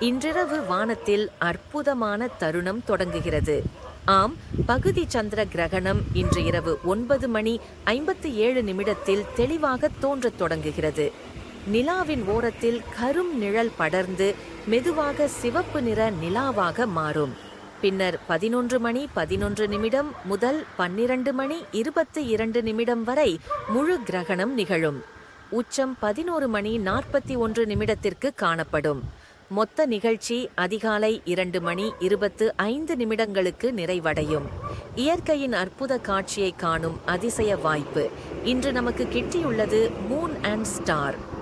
இன்றிரவு வானத்தில் அற்புதமான தருணம் தொடங்குகிறது. ஆம் பகுதி சந்திர கிரகணம் இன்று இரவு ஒன்பது மணி ஐம்பத்தி ஏழு நிமிடத்தில் தெளிவாக தோன்றத் தொடங்குகிறது. நிலாவின் ஓரத்தில் கரும் நிழல் படர்ந்து மெதுவாக சிவப்பு நிற நிலாவாக மாறும். பின்னர் பதினொன்று மணி பதினொன்று நிமிடம் முதல் பன்னிரண்டு மணி இருபத்தி இரண்டு நிமிடம் வரை முழு கிரகணம் நிகழும். உச்சம் பதினோரு மணி நாற்பத்தி ஒன்று நிமிடத்திற்கு காணப்படும். மொத்த நிகழ்ச்சி அதிகாலை இரண்டு மணி இருபத்து ஐந்து நிமிடங்களுக்கு நிறைவடையும். இயற்கையின் அற்புத காட்சியை காணும் அதிசய வாய்ப்பு. இன்று நமக்கு கிட்டியுள்ளது மூன் அண்ட் ஸ்டார்